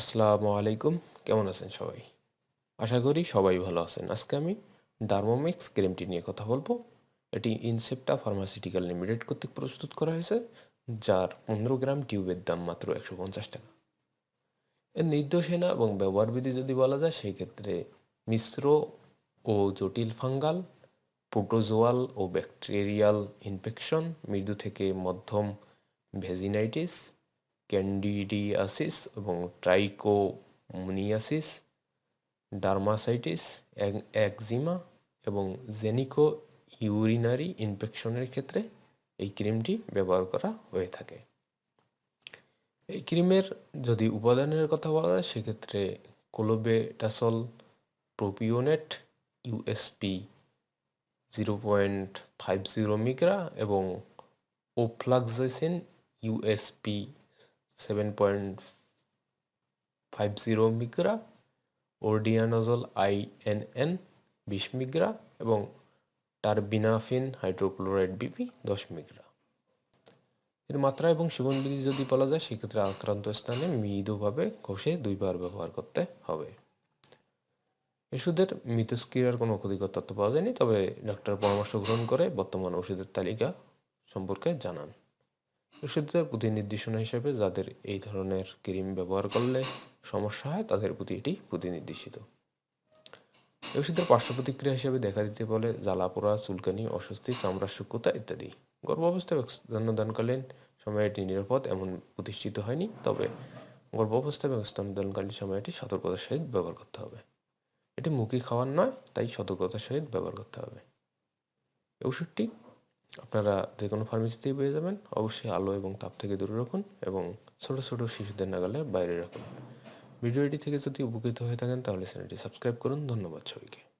আসসালামু আলাইকুম। কেমন আছেন সবাই? আশা করি সবাই ভালো আছেন। আজকে আমি ডার্মোমিক্স ক্রিমটি নিয়ে কথা বলব। এটি ইনসেপ্টা ফার্মাসিউটিক্যাল লিমিটেড কর্তৃক প্রস্তুত করা হয়েছে, যার পনেরো গ্রাম টিউবের দাম মাত্র একশো পঞ্চাশ টাকা। এর নির্দেশনা এবং ব্যবহারবিধি যদি বলা যায়, সেই ক্ষেত্রে মিশ্র ও জটিল ফাঙ্গাল, প্রোটোজোয়াল ও ব্যাকটেরিয়াল ইনফেকশন, মৃদু থেকে মধ্যম ভেজিনাইটিস ক্যান্ডিডিয়াসিস এবং ট্রাইকোমোনিয়াসিস ডার্মাসাইটিস একজিমা এবং জেনিকো ইউরিনারি ইনফেকশনের ক্ষেত্রে এই ক্রিমটি ব্যবহার করা হয়ে থাকে। এই ক্রিমের যদি উপাদানের কথা বলা যায়, সেক্ষেত্রে clobetasol propionate USP zero point five zero মিগ্রা এবং ofloxacin USP seven point five zero মিগ্রা এন বিশ মিগ্রা এবং টারবিনাফিন হাইড্রোক্লোরাইড বিপি দশ মিগ্রা এর মাত্রা এবং সেবনবিধি যদি বলা যায়, সেক্ষেত্রে আক্রান্ত স্থানে মৃদুভাবে ঘষে দুইবার ব্যবহার করতে হবে। ওষুধের মিথস্ক্রিয়ার কোনো ক্ষতিকর তথ্য পাওয়া যায়নি, তবে ডাক্তার পরামর্শ গ্রহণ করে বর্তমান ওষুধের তালিকা সম্পর্কে জানান। ওষুধের প্রতি নির্দেশনা হিসেবে যাদের এই ধরনের ক্রিম ব্যবহার করলে সমস্যা হয়, তাদের প্রতি এটি প্রতি নির্দেশিত। ওষুধের পার্শ্ব প্রতিক্রিয়া হিসেবে দেখা দিতে বলে জ্বালা পোড়া চুলকানি, অস্বস্তি চামড়ার সূক্ষ্মতা ইত্যাদি। গর্ভাবস্থায় স্তন্যদানকালীন সময়ে এটি নিরাপদ, এমন প্রতিষ্ঠিত হয়নি, তবে গর্ভাবস্থা এবং স্তন্যদানকালীন সময়ে এটি সতর্কতার সহিত ব্যবহার করতে হবে। এটি মুখে খাওয়ার নয়, তাই সতর্কতার সহিত ব্যবহার করতে হবে। ওষুধটি আপনারা যে কোনো ফার্মেসিতেই পেয়ে যাবেন। অবশ্যই আলো এবং তাপ থেকে দূরে রাখুন এবং ছোটো ছোটো শিশুদের নাগালে বাইরে রাখুন। ভিডিওটি থেকে যদি উপকৃত হয়ে থাকেন তাহলে চ্যানেলটি সাবস্ক্রাইব করুন। ধন্যবাদ সবাইকে।